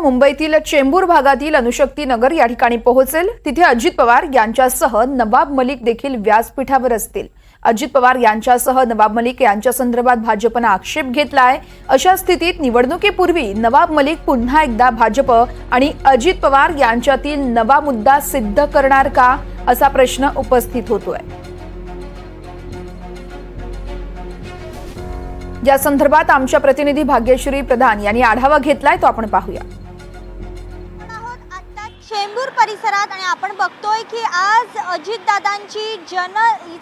मुंबईतील चेंबूर भागातील अनुशक्ती नगर या ठिकाणी पोहोचेल. तिथे अजित पवार यांच्यासह नवाब मलिक देखील व्यासपीठावर असतील. अजित पवार यांच्यासह नवाब मलिक यांच्या संदर्भात भाजपनं आक्षेप घेतला आहे अशा स्थितीत निवडणुकीपूर्वी नवाब मलिक पुन्हा एकदा भाजप आणि अजित पवार यांच्यातील नवा मुद्दा सिद्ध करणार का? असा प्रश्न उपस्थित होतोय. या संदर्भात आमच्या प्रतिनिधी भाग्यश्री प्रधान यांनी आढावा घेतलाय तो आपण पाहूया. चेंबूर परिसरात आणि आपण बघतोय की आज अजितदादांची जन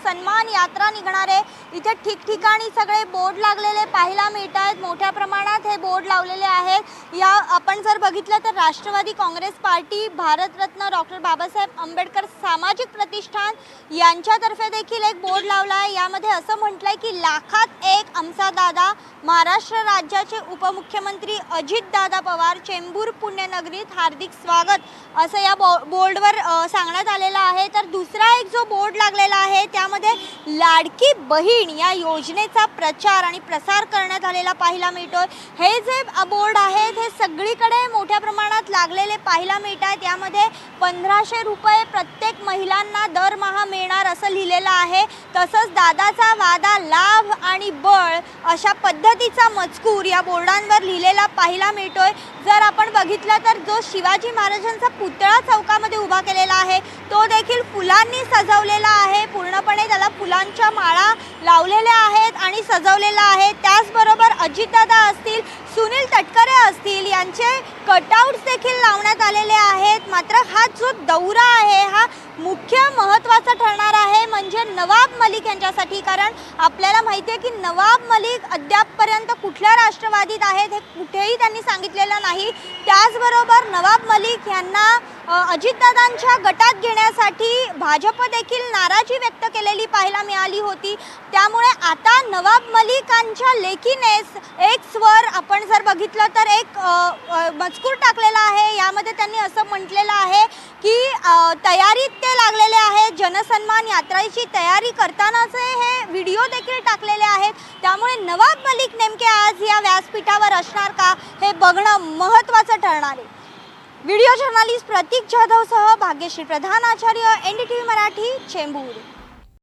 सन्मान यात्रा निघणार आहे. इथे ठिकठिकाणी सगळे बोर्ड लागलेले पाहायला मिळत आहेत मोठ्या प्रमाणात हे बोर्ड लावलेले आहेत. या आपण जर बघितलं तर Rashtravadi Congress party Bharat Ratna doctor Babasaheb Ambedkar सामाजिक प्रतिष्ठान यांच्यातर्फे देखील एक बोर्ड लावला आहे. यामध्ये असं म्हटलंय की लाखात एक आमचा दादा महाराष्ट्र राज्याचे उपमुख्यमंत्री अजितदादा पवार चेंबूर पुण्यनगरीत हार्दिक स्वागत असं या बो बोर्डवर सांगण्यात आलेलं आहे. तर दुसरा एक जो बोर्ड लागलेला आहे त्यामध्ये लाडकी बहीण या योजनेचा प्रचार आणि प्रसार करण्यात आलेला पाहायला मिळतोय. हे जे बोर्ड आहेत हे सगळीकडे लागलेले पाहायला मिळत आहेत यामध्ये पंधराशे रुपये प्रत्येक महिलांना दरमहा मिळणार असं लिहिलेलं आहे. तसंच दादाचा वादा लाभ आणि बळ अशा पद्धतीचा मजकूर या बोर्डांवर लिहिलेला पाहायला मिळतोय. जर आपण बघितलं तर जो शिवाजी महाराजांचा पुतळा चौकामध्ये उभा केलेला आहे तो देखील फुलांनी सजवलेला आहे. पूर्णपणे त्याला फुलांच्या माळा लावलेल्या आहेत आणि सजवलेला आहे. त्याचबरोबर अजितदादा असतील सुनील तटकरे असतील यांचे कटआउट्स देखील लावण्यात आलेले आहेत. मात्र हा जो दौरा आहे हा मुख्य महत्त्वाचा ठरणार आहे म्हणजे नवाब मलिक यांच्यासाठी. कारण आपल्याला माहिती आहे की नवाब मलिक अद्यापपर्यंत कुठल्या राष्ट्रवादीत आहेत हे कुठेही त्यांनी सांगितलेलं नाही. त्याचबरोबर नवाब मलिक यांना अजितदादांच्या गटात घेण्यासाठी भाजप देखील नाराजी व्यक्त केलेली पाहायला मिळाली होती. त्यामुळे आता नवाब मलिकांच्या लेखीनेच एक स्वर आपण जर बघितलं तर एक मजकूर टाकलेला आहे. यामध्ये त्यांनी असं म्हटलेलं आहे की तयारीत ते लागलेले आहेत. जनसन्मान यात्रेची तयारी करतानाचे हे व्हिडिओ देखील टाकलेले आहेत. त्यामुळे नवाब मलिक नेमके आज या व्यासपीठावर असणार का हे बघणं महत्त्वाचं ठरणार आहे. व्हिडिओ जर्नालिस्ट प्रतीक जाधवसह Bhagyashree Pradhan Acharya N D T V Marathi Chembur.